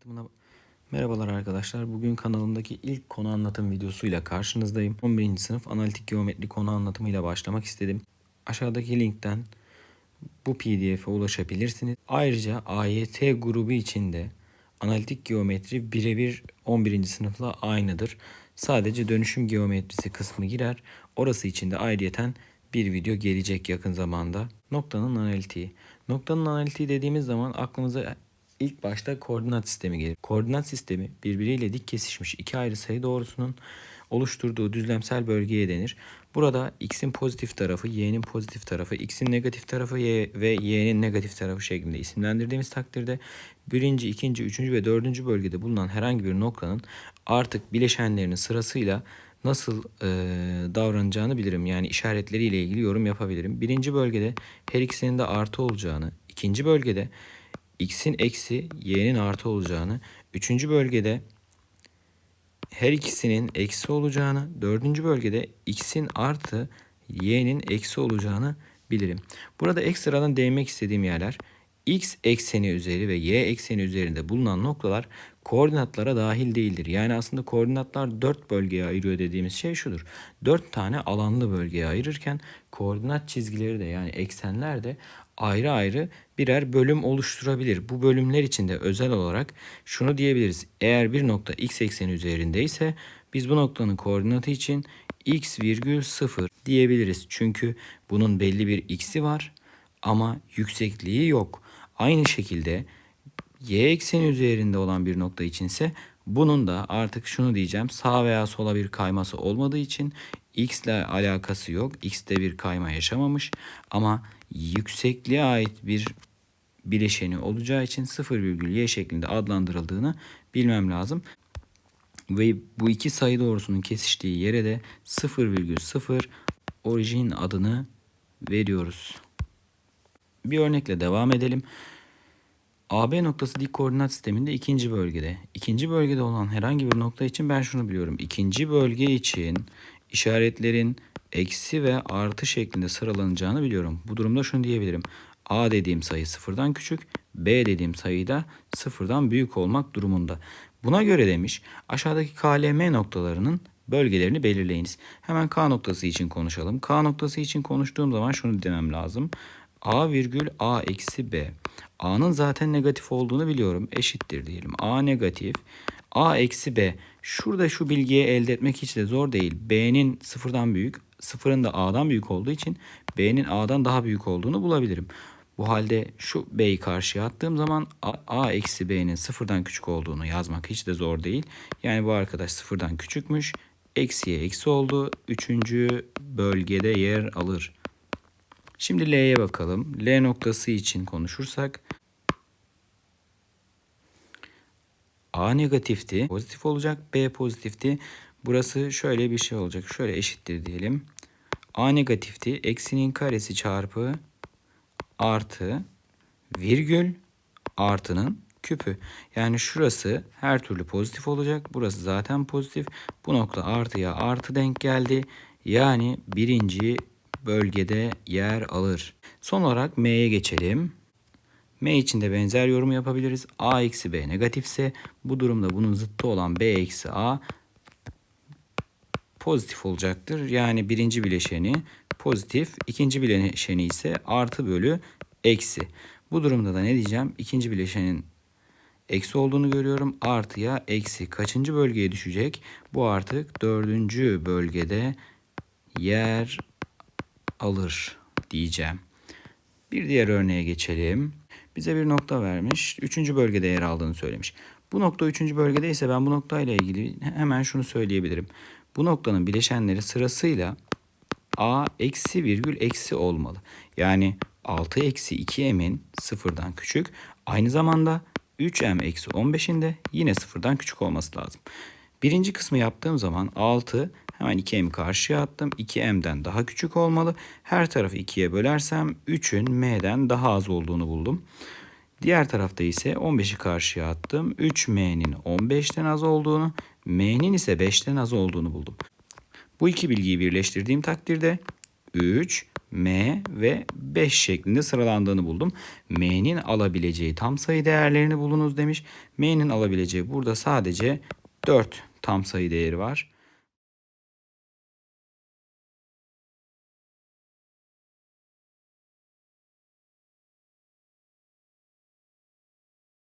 anlatımına Merhabalar arkadaşlar. Bugün kanalımdaki ilk konu anlatım videosuyla karşınızdayım. 11. sınıf analitik geometri konu anlatımıyla başlamak istedim. Aşağıdaki linkten bu pdf'e ulaşabilirsiniz. Ayrıca AYT grubu içinde analitik geometri birebir 11. sınıfla aynıdır. Sadece dönüşüm geometrisi kısmı girer. Orası için de ayrıyeten bir video gelecek yakın zamanda. Noktanın analitiği. Noktanın analitiği dediğimiz zaman aklımıza ilk başta koordinat sistemi gelir. Koordinat sistemi birbiriyle dik kesişmiş iki ayrı sayı doğrusunun oluşturduğu düzlemsel bölgeye denir. Burada x'in pozitif tarafı, y'nin pozitif tarafı, x'in negatif tarafı y ve y'nin negatif tarafı şeklinde isimlendirdiğimiz takdirde birinci, ikinci, üçüncü ve dördüncü bölgede bulunan herhangi bir noktanın artık bileşenlerinin sırasıyla nasıl e, davranacağını bilirim. Yani işaretleriyle ilgili yorum yapabilirim. Birinci bölgede her ikisinin de artı olacağını, ikinci bölgede x'in eksi y'nin artı olacağını, üçüncü bölgede her ikisinin eksi olacağını, dördüncü bölgede x'in artı y'nin eksi olacağını bilirim. Burada ekstradan değinmek istediğim yerler x ekseni üzeri ve y ekseni üzerinde bulunan noktalar koordinatlara dahil değildir. Yani aslında koordinatlar dört bölgeye ayırıyor dediğimiz şey şudur. Dört tane alanlı bölgeye ayırırken koordinat çizgileri de yani eksenler de ayrı ayrı birer bölüm oluşturabilir. Bu bölümler içinde özel olarak şunu diyebiliriz. Eğer bir nokta x ekseni üzerindeyse biz bu noktanın koordinatı için x virgül 0 diyebiliriz. Çünkü bunun belli bir x'i var ama yüksekliği yok. Aynı şekilde y ekseni üzerinde olan bir nokta içinse bunun da artık şunu diyeceğim sağ veya sola bir kayması olmadığı için x ile alakası yok. x'te bir kayma yaşamamış ama yüksekliğe ait bir bileşeni olacağı için 0,y şeklinde adlandırıldığını bilmem lazım. Ve bu iki sayı doğrusunun kesiştiği yere de 0,0 orijin adını veriyoruz. Bir örnekle devam edelim. AB noktası dik koordinat sisteminde ikinci bölgede. İkinci bölgede olan herhangi bir nokta için ben şunu biliyorum. İkinci bölge için işaretlerin eksi ve artı şeklinde sıralanacağını biliyorum. Bu durumda şunu diyebilirim. A dediğim sayı sıfırdan küçük, B dediğim sayı da sıfırdan büyük olmak durumunda. Buna göre demiş aşağıdaki KLM noktalarının bölgelerini belirleyiniz. Hemen K noktası için konuşalım. K noktası için konuştuğum zaman şunu demem lazım. A virgül A eksi B. A'nın zaten negatif olduğunu biliyorum. Eşittir diyelim. A negatif. A eksi B. Şurada şu bilgiyi elde etmek hiç de zor değil. B'nin sıfırdan büyük. Sıfırın da A'dan büyük olduğu için B'nin A'dan daha büyük olduğunu bulabilirim. Bu halde şu B'yi karşıya attığım zaman A, eksi B'nin sıfırdan küçük olduğunu yazmak hiç de zor değil. Yani bu arkadaş sıfırdan küçükmüş. Eksiye eksi oldu. Üçüncü bölgede yer alır. Şimdi L'ye bakalım. L noktası için konuşursak A negatifti. Pozitif olacak. B pozitifti. Burası şöyle bir şey olacak. Şöyle eşittir diyelim. A negatifti. Eksinin karesi çarpı artı virgül artının küpü. Yani şurası her türlü pozitif olacak. Burası zaten pozitif. Bu nokta artıya artı denk geldi. Yani birinci bölgede yer alır. Son olarak M'ye geçelim. M için de benzer yorum yapabiliriz. A eksi B negatifse bu durumda bunun zıttı olan B eksi A pozitif olacaktır. Yani birinci bileşeni pozitif, ikinci bileşeni ise artı bölü eksi. Bu durumda da ne diyeceğim? İkinci bileşenin eksi olduğunu görüyorum. Artıya eksi kaçıncı bölgeye düşecek? Bu artık dördüncü bölgede yer alır diyeceğim. Bir diğer örneğe geçelim. Bize bir nokta vermiş. Üçüncü bölgede yer aldığını söylemiş. Bu nokta üçüncü bölgede ise ben bu noktayla ilgili hemen şunu söyleyebilirim. Bu noktanın bileşenleri sırasıyla a eksi virgül eksi olmalı. Yani 6 eksi 2m'in sıfırdan küçük. Aynı zamanda 3m eksi 15'in de yine sıfırdan küçük olması lazım. Birinci kısmı yaptığım zaman 6 hemen 2m'i karşıya attım. 2m'den daha küçük olmalı. Her tarafı 2'ye bölersem 3'ün m'den daha az olduğunu buldum. Diğer tarafta ise 15'i karşıya attım. 3m'nin 15'ten az olduğunu, m'nin ise 5'ten az olduğunu buldum. Bu iki bilgiyi birleştirdiğim takdirde 3, m ve 5 şeklinde sıralandığını buldum. M'nin alabileceği tam sayı değerlerini bulunuz demiş. M'nin alabileceği burada sadece 4 tam sayı değeri var.